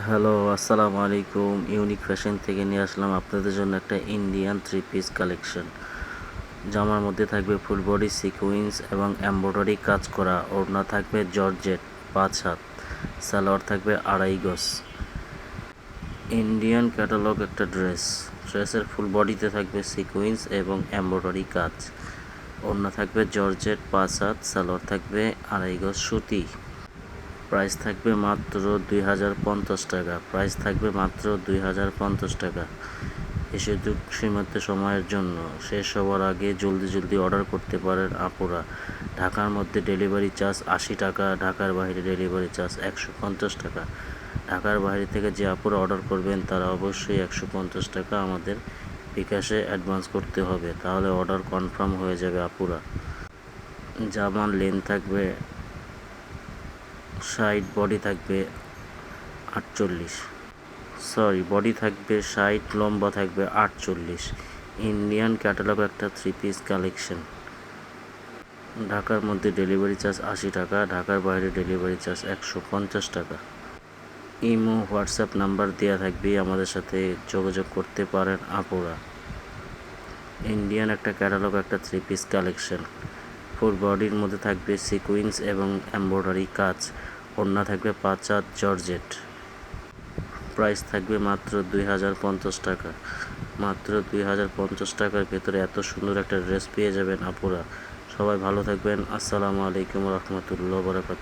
Hello, আসসালামু আলাইকুম। Unique fashion থেকে নিয়ে আসলাম আপনাদের জন্য একটা ইন্ডিয়ান থ্রি পিস কালেকশন জামার মধ্যে থাকবে ফুল বডি সিকুইন্স এবং এমব্রয়ডারি কাজ করা। ওড়না থাকবে জর্জেট, পাঁচ হাত। সালোয়ার থাকবে আড়াই গজ। ইন্ডিয়ান ক্যাটালগ একটা ড্রেস ড্রেসের ফুল বডিতে থাকবে সিকুইন্স এবং এমব্রয়ডারি কাজ। ওড়না থাকবে জর্জেট, পাঁচ হাত। সালোয়ার থাকবে আড়াই গজ সুতি। প্রাইস থাকবে মাত্র দুই হাজার পঞ্চাশ টাকা। প্রাইস থাকবে মাত্র দুই হাজার পঞ্চাশ টাকা। এ সুযোগ সীমিত সময়ের জন্য। শেষ হওয়ার আগে জলদি জলদি অর্ডার করতে পারেন আপুরা। ঢাকার মধ্যে ডেলিভারি চার্জ আশি টাকা, ঢাকার বাইরে ডেলিভারি চার্জ একশো পঞ্চাশ টাকা। ঢাকার বাইরে থেকে যে আপুরা অর্ডার করবেন, তারা অবশ্যই একশো পঞ্চাশ টাকা আমাদের বিকাশে অ্যাডভান্স করতে হবে। তাহলে অর্ডার কনফার্ম হয়ে যাবে আপুরা। জামার লেন থাকবে সাইড বডি থাকবে আটচল্লিশ। সরি বডি থাকবে ষাট, লম্বা থাকবে আটচল্লিশ। ইন্ডিয়ান ক্যাটালগ একটা থ্রি পিস কালেকশন ঢাকার মধ্যে ডেলিভারি চার্জ আশি টাকা, ঢাকার বাইরে ডেলিভারি চার্জ একশো পঞ্চাশ টাকা। ইমো হোয়াটসঅ্যাপ নাম্বার দেওয়া থাকবে, আমাদের সাথে যোগাযোগ করতে পারেন আপুরা। ইন্ডিয়ান একটা ক্যাটালগ একটা থ্রি পিস কালেকশন ফুল বডির মধ্যে থাকবে সিকুইন্স এবং এমব্রয়ডারি কাজ। ওড়না থাকবে পাঁচ হাত জর্জেট। প্রাইস থাকবে মাত্র দুই হাজার পঞ্চাশ টাকা। মাত্র দুই হাজার পঞ্চাশ টাকার ভেতরে এত সুন্দর একটা ড্রেস পেয়ে যাবেন আপুরা। সবাই ভালো থাকবেন। আসসালামু আলাইকুম রহমতুল্লাহ বরকাত